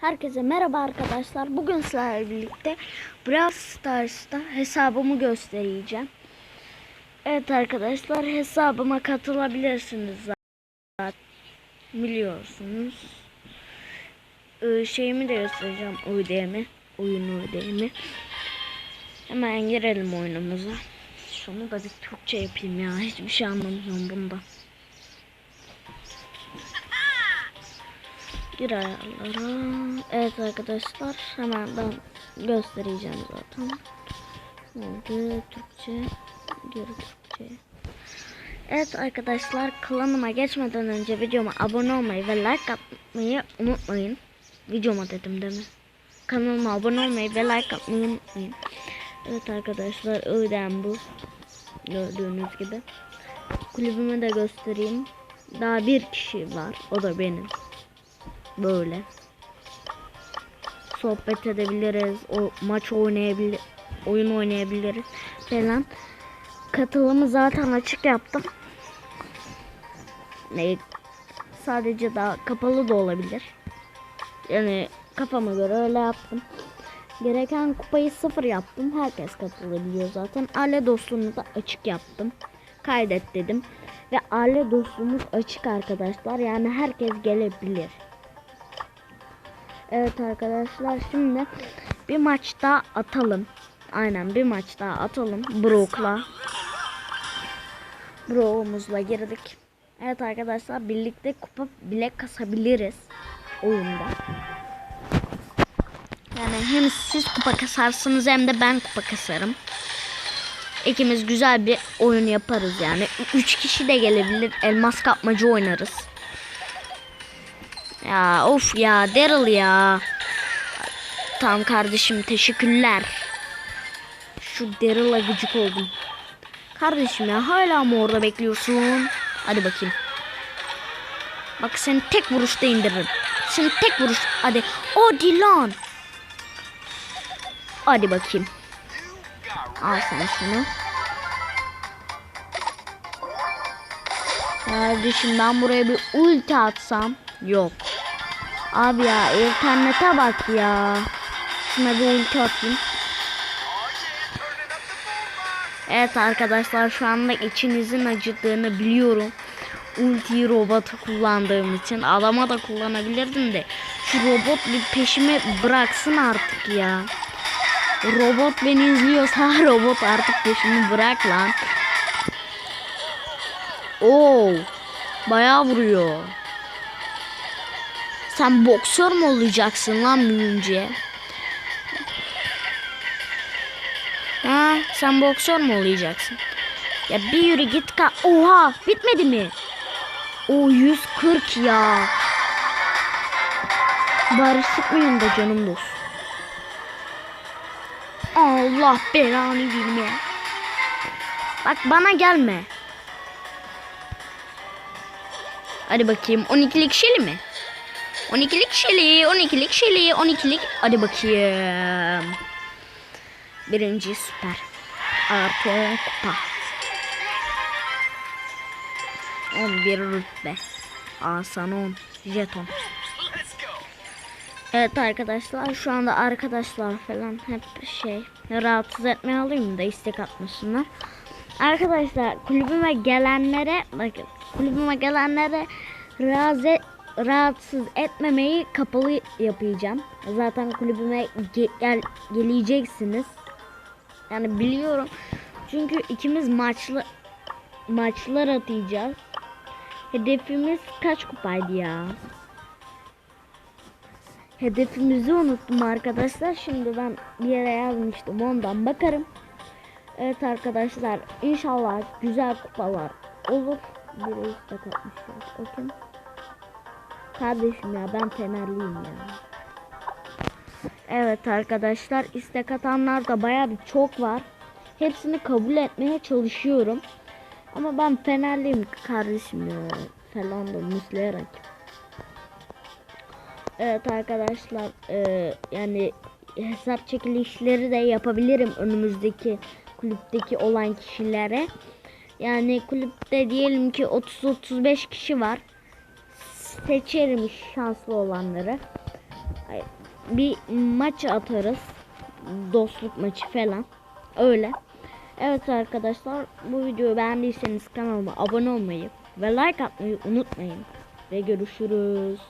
Herkese merhaba arkadaşlar. Bugün sizlerle birlikte Brawl Stars'ta hesabımı göstereceğim. Evet arkadaşlar hesabıma katılabilirsiniz zaten. Biliyorsunuz. Ee, şeyimi de göstereceğim UD'mi. Oyun UD'mi. Hemen girelim oyunumuza. Şunu da bir Türkçe yapayım ya. Hiçbir şey anlamıyorum bundan. Gir ayarlara. Evet arkadaşlar hemen ben göstereceğim zaten. Oldu Türkçe. Geri Türkçe. Evet arkadaşlar klanıma geçmeden önce videoma abone olmayı ve like atmayı unutmayın. Videoma dedim değil mi? Kanalıma abone olmayı ve like atmayı unutmayın. Evet arkadaşlar öğlen bu. Gördüğünüz gibi. Kulübümü de göstereyim. Daha bir kişi var. O da benim böyle. Sohbet edebiliriz o maç oynayabilir oyun oynayabiliriz falan. Katılımı zaten açık yaptım. Ne sadece daha kapalı da olabilir. Yani kafama göre öyle yaptım. Gereken kupayı sıfır yaptım. Herkes katılabiliyor zaten. Aile dostluğunu da açık yaptım. Kaydet dedim. Ve aile dostluğumuz açık arkadaşlar. Yani herkes gelebilir Evet arkadaşlar şimdi bir maç daha atalım. Aynen bir maç daha atalım. Brock'la. Brock'umuzla girdik. Evet arkadaşlar birlikte kupa bile kasabiliriz oyunda. Yani hem siz kupa kasarsınız hem de ben kupa kasarım. İkimiz güzel bir oyun yaparız yani. Üç kişi de gelebilir. Elmas kapmacı oynarız. Ya of ya Daryl ya. Tamam kardeşim teşekkürler. Şu Daryl'a gıcık oldum. Kardeşim ya hala mı orada bekliyorsun? Hadi bakayım. Bak seni tek vuruşta indiririm. Seni tek vuruş. Hadi. O Dilan. Hadi bakayım. Al sen şunu. Kardeşim ben buraya bir ulti atsam. Yok. Abi ya internete bak ya. Şuna bir ulti atayım. Evet arkadaşlar şu anda içinizin acıdığını biliyorum. Ultiyi robota kullandığım için. Adama da kullanabilirdim de. Şu robot bir peşime bıraksın artık ya. Robot beni izliyorsa robot artık peşimi bırak lan. Oo. Bayağı vuruyor. Sen boksör mü olacaksın lan büyüyünce? Ha, sen boksör mü olacaksın? Ya bir yürü git ka. Oha, bitmedi mi? O 140 ya. Bari sıkmayın da canım dost. Allah belanı bilme. Bak bana gelme. Hadi bakayım 12'lik şeli mi? 12'lik şeli, 12'lik şeli, 12'lik. Hadi bakayım. Birinci süper. Artı 10 kupa. 11 rütbe. Asan 10 jeton. Evet arkadaşlar şu anda arkadaşlar falan hep şey rahatsız etmeye alayım da istek atmasınlar. Arkadaşlar kulübüme gelenlere bakın kulübüme gelenlere razı rahatsız etmemeyi kapalı yapacağım. Zaten kulübüme ge gel geleceksiniz. Yani biliyorum. Çünkü ikimiz maçlı maçlar atacağız. Hedefimiz kaç kupaydı ya? Hedefimizi unuttum arkadaşlar. Şimdi ben bir yere yazmıştım. Ondan bakarım. Evet arkadaşlar. inşallah güzel kupalar olur. Bir istek atmışlar. Bakın. Kardeşim ya ben Fenerliyim ya. Evet arkadaşlar istek atanlar da baya bir çok var. Hepsini kabul etmeye çalışıyorum. Ama ben Fenerliyim kardeşim ya. Falan da müsleyerek. Evet arkadaşlar e, yani hesap çekilişleri de yapabilirim önümüzdeki kulüpteki olan kişilere. Yani kulüpte diyelim ki 30-35 kişi var seçerim şanslı olanları. Bir maç atarız. Dostluk maçı falan. Öyle. Evet arkadaşlar bu videoyu beğendiyseniz kanalıma abone olmayı ve like atmayı unutmayın. Ve görüşürüz.